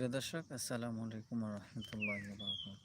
প্রিয় দর্শক আসসালামু আলাইকুম রহমতুল্লাহ বারকাত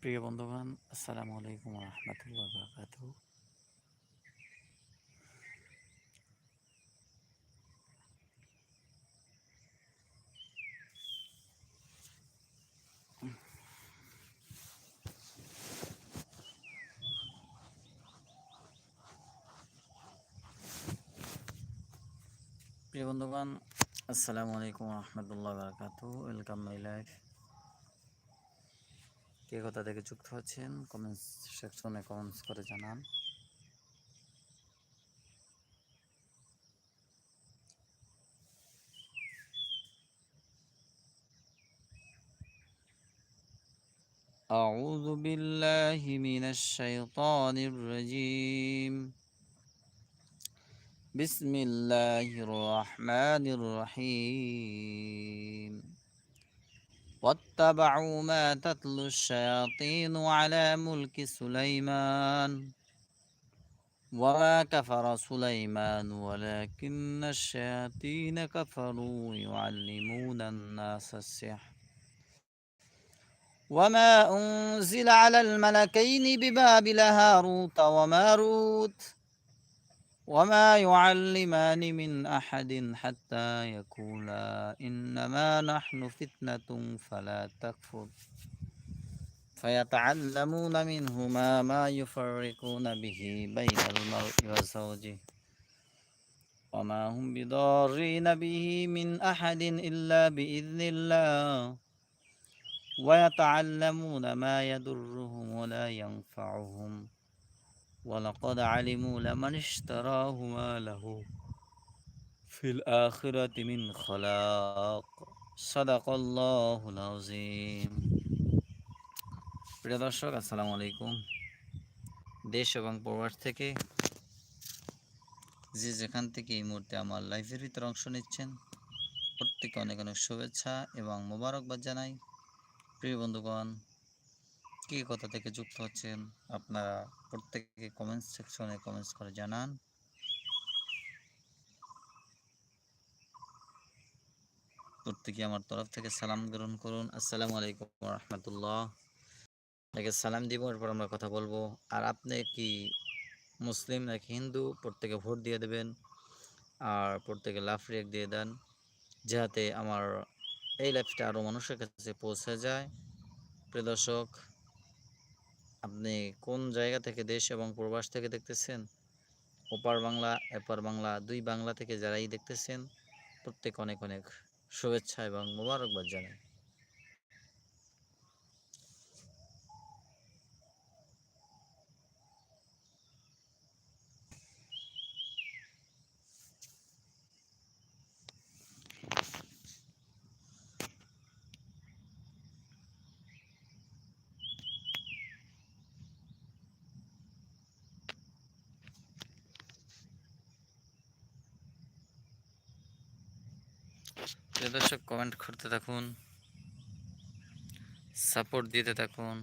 প্রিয় বন্ধুগণ আসসালামু আলাইকুম রহমতুল্লাহ বারকাত বন্ধুগণ আসসালামু আলাইকুম রহমতুল্লাহ বারকাত ওয়েলকাম মাই লাইফ কে কথা থেকে যুক্ত হচ্ছেন কমেন্টস সেকশনে কমেন্টস করে জানান أعوذ بالله من الشيطان الرجيم بسم الله الرحمن الرحيم. واتبعوا ما تتلو الشياطين على ملك سليمان. وما كفر سليمان ولكن الشياطين كفروا يعلمون الناس السحر. وما أنزل على الملكين ببابل هاروت وماروت. وما يعلمان من أحد حتى يقولا إنما نحن فتنة فلا تكفر. فيتعلمون منهما ما يفرقون به بين المرء وزوجه. وما هم بضارين به من أحد إلا بإذن الله. ويتعلمون ما يضرهم ولا ينفعهم. ولقد علموا لمن اشتراه ما له في الآخرة من خلاق صدق الله العظيم প্রিয় দর্শক আসসালামু আলাইকুম দেশ এবং প্রবাস থেকে যে যেখান থেকে এই মুহূর্তে আমার লাইফের ভিতরে অংশ নিচ্ছেন প্রত্যেকে অনেক অনেক শুভেচ্ছা এবং মোবারকবাদ জানাই প্রিয় বন্ধুগণ কি কথা থেকে যুক্ত হচ্ছেন? আপনারা প্রত্যেকে কমেন্টস সেকশনে কমেন্টস করে জানান। প্রত্যেকে আমার তরফ থেকে সালাম গ্রহণ করুন। আসসালামু আলাইকুম রহমতুল্লাহ আপনাকে সালাম দিব, এরপর আমরা কথা বলব। আর আপনি কি মুসলিম নাকি হিন্দু, প্রত্যেকে ভোট দিয়ে দেবেন আর প্রত্যেকে লাফ রেক দিয়ে দেন, যাতে আমার এই লাইফটা আরও মানুষের কাছে পৌঁছে যায়। প্রিয় দর্শক আপনি কোন জায়গা থেকে দেশ এবং প্রবাস থেকে দেখতেছেন? ওপার বাংলা, এপার বাংলা, দুই বাংলা থেকে যারাই দেখতেছেন, প্রত্যেক অনেক অনেক শুভেচ্ছা এবং মোবারকবাদ জানাই। প্রিয় দর্শক কমেন্ট করতে থাকুন সাপোর্ট দিতে থাকুন।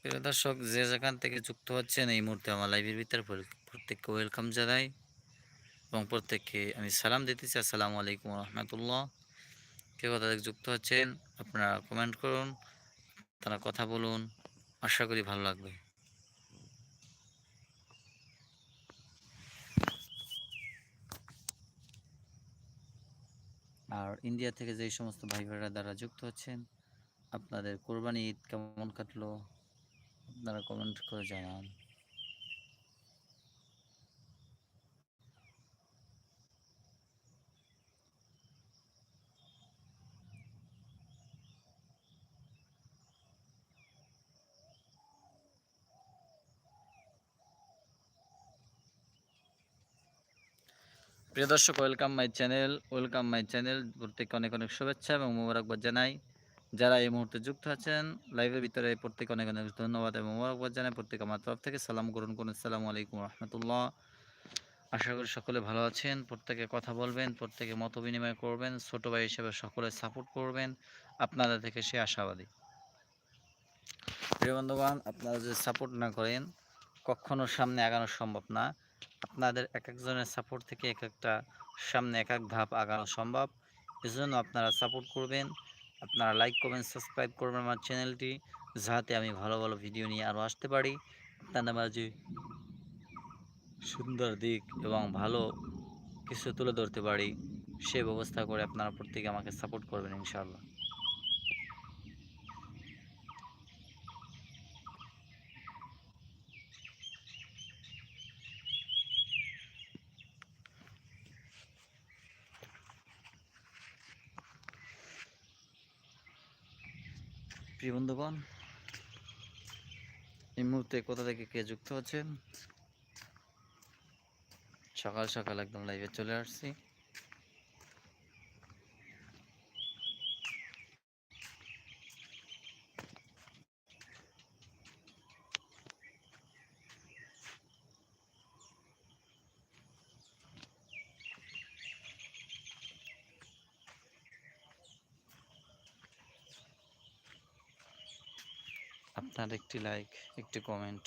প্রিয় দর্শক, যে যেখান থেকে যুক্ত হচ্ছেন, এই মুহূর্তে আমার লাইভের ভিতরে প্রত্যেককে ওয়েলকাম জানাই এবং প্রত্যেককে আমি সালাম দিতেছি। আসসালামু আলাইকুম রহমতুল্লাহ। কে কথা যুক্ত হচ্ছেন আপনারা কমেন্ট করুন, তারা কথা বলুন, আশা করি ভালো লাগবে। আর ইন্ডিয়া থেকে যেই সমস্ত ভাই ভাইরা দ্বারা যুক্ত হচ্ছেন, আপনাদের কোরবানি ঈদ কেমন কাটলো, আপনারা কমেন্ট করে জানান। প্রিয় দর্শক welcome my channel welcome my channel প্রত্যেককে অনেক অনেক শুভেচ্ছা এবং মোবারকবাদ জানাই। যারা এই মুহূর্তে যুক্ত আছেন লাইভের ভিতরে প্রত্যেকে অনেক অনেক ধন্যবাদ এবং মোবারকবাদ জানাই। প্রত্যেকে আমার তরফ থেকে সালাম গ্রহণ করুন। আসসালামু আলাইকুম রহমতুল্লাহ। আশা করি সকলে ভালো আছেন। প্রত্যেকে কথা বলবেন, প্রত্যেকে মত বিনিময় করবেন, ছোট ভাই হিসেবে সকলে সাপোর্ট করবেন। আপনাদের থেকে সে আশাবাদী। প্রিয় বন্ধুবান আপনারা যদি সাপোর্ট না করেন, কখনো সামনে আগানো সম্ভব না। আপনাদের এক একজনের সাপোর্ট থেকে এক একটা সামনে এক এক ধাপ আগানো সম্ভব। এজন্য আপনারা সাপোর্ট করবেন। আপনারা লাইক করবেন সাবস্ক্রাইব করবেন আমার চ্যানেলটি যাতে আমি ভালো ভালো ভিডিও নিয়ে আরও আসতে পারি। আপনাদের মাঝে সুন্দর দিক এবং ভালো কিছু তুলে ধরতে পারি, সে ব্যবস্থা করে আপনারা প্রত্যেকে আমাকে সাপোর্ট করবেন ইনশাআল্লাহ। প্রিয় বন্ধুগণ, এই মুহূর্তে কোথা থেকে কে যুক্ত আছেন সকাল সকাল একদম লাইভে চলে আসছি। আপনার একটি লাইক একটি কমেন্ট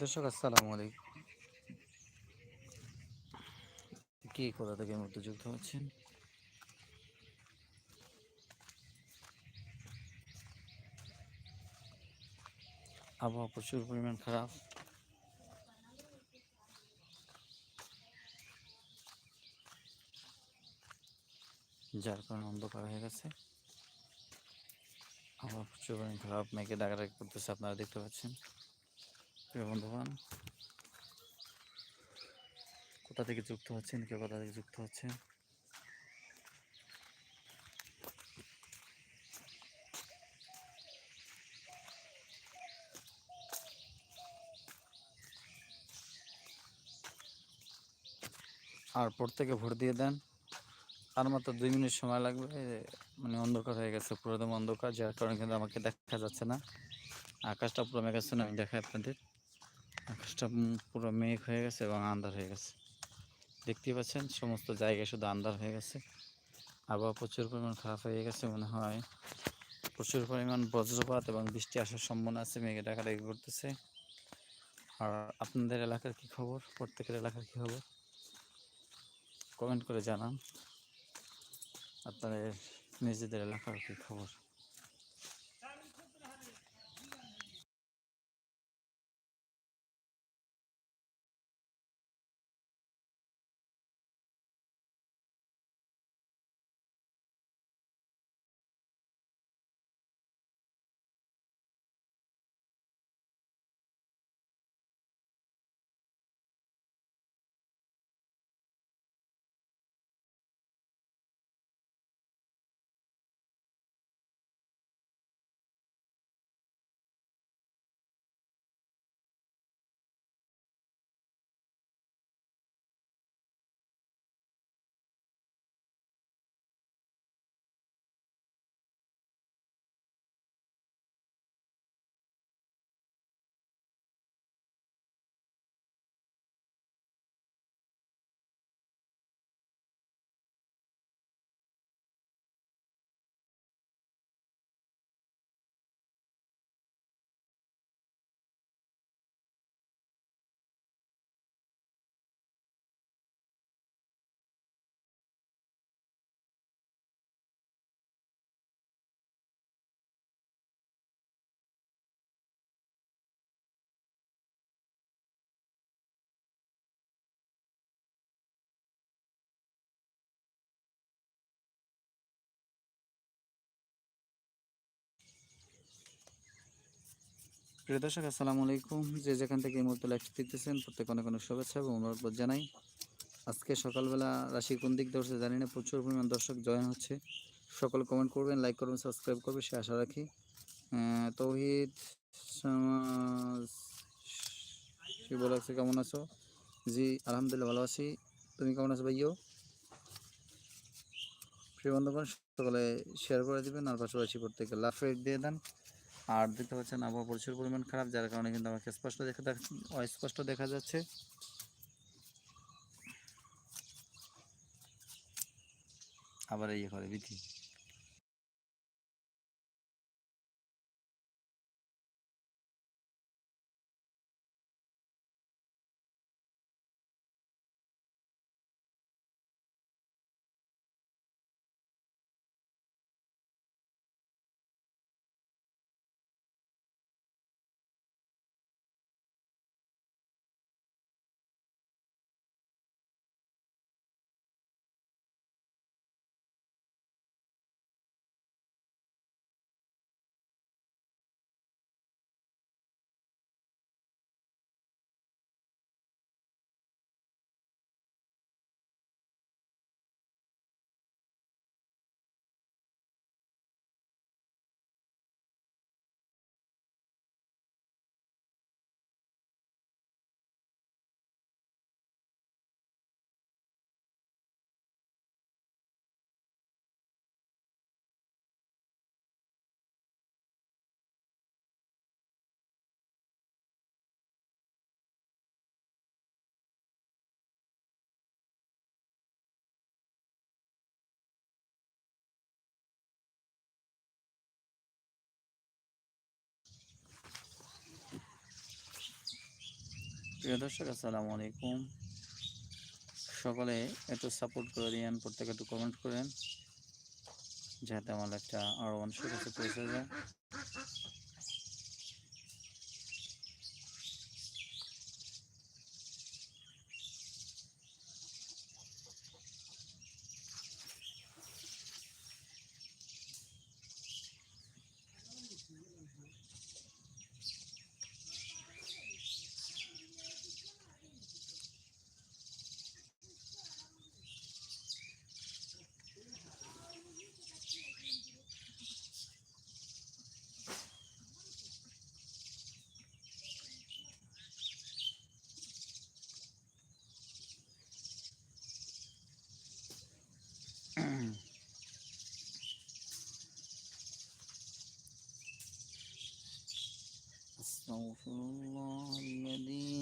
দর্শক আসসালামু আলাইকুম। কি কোথা থেকে মধ্যে যুক্ত হচ্ছেন আবহাওয়া প্রচুর পরিমাণ খারাপ। যার কারণে অন্ধকার হয়ে গেছে। আবহাওয়া প্রচুর পরিমাণ খারাপ। মেঘে ডাকাডাকি করতেছে, আপনারা দেখতে পাচ্ছেন। বন্ধুবান কোথা থেকে যুক্ত হচ্ছেন, কেউ কোথা থেকে যুক্ত হচ্ছেন? আর প্রত্যেকে ভোট দিয়ে দেন। আর মাত্র দুই মিনিট সময় লাগবে মানে অন্ধকার হয়ে গেছে, পুরোদম অন্ধকার, যার কারণে কিন্তু আমাকে দেখা যাচ্ছে না। আকাশটা পুরো মেঘাচ্ছন্ন, আমি দেখাই আপনাদের। আকাশটা পুরো মেঘ হয়ে গেছে এবং আন্ধার হয়ে গেছে। দেখতেই পাচ্ছেন, সমস্ত জায়গায় শুধু আন্ধার হয়ে গেছে। আবহাওয়া প্রচুর পরিমাণ খারাপ হয়ে গেছে মনে হয়। প্রচুর পরিমাণ বজ্রপাত এবং বৃষ্টি আসার সম্ভাবনা আছে, মেঘে ডাকাডাকি করতেছে। আর আপনাদের এলাকার কি খবর? প্রত্যেকের এলাকার কি খবর? কমেন্ট করে জানান। আপনাদের নিজেদের এলাকার কি খবর? প্রিয় দর্শক, আসসালামু আলাইকুম। যে যেখান থেকে এই মুহূর্তে লাইভ দেখতেছেন, প্রত্যেক অনেক অনেক শুভেচ্ছা এবং অনুরোধ জানাই। আজকে সকালবেলা রাশি কোন দিক ধরছে জানি না, প্রচুর পরিমাণ দর্শক জয়েন হচ্ছে। সকল কমেন্ট করবেন লাইক করবেন সাবস্ক্রাইব করবেন, সে আশা রাখি। তৌহিদ কি বলে আছে কেমন আছো? জি, আলহামদুলিল্লাহ ভালো আছি। তুমি কেমন আছো ভাইও প্রিয় বন্ধুগণ, সকলে শেয়ার করে দিবেন, আর পাশাপাশি প্রত্যেকে লাভ রেট দিয়ে দেন। আর দেখতে পাচ্ছেন আবহাওয়া প্রচুর পরিমাণ খারাপ, যার কারণে কিন্তু আমাকে স্পষ্ট দেখা অস্পষ্ট দেখা যাচ্ছে। আবার ইয়ে করে বিধি প্রিয় দর্শক, আসসালামু আলাইকুম। সকলে একটু সাপোর্ট করে দিন প্রত্যেকে একটু কমেন্ট করেন, যাতে আমার একটা আরও অনেক কাছে পৌঁছে যায়। أستغفر الله الذي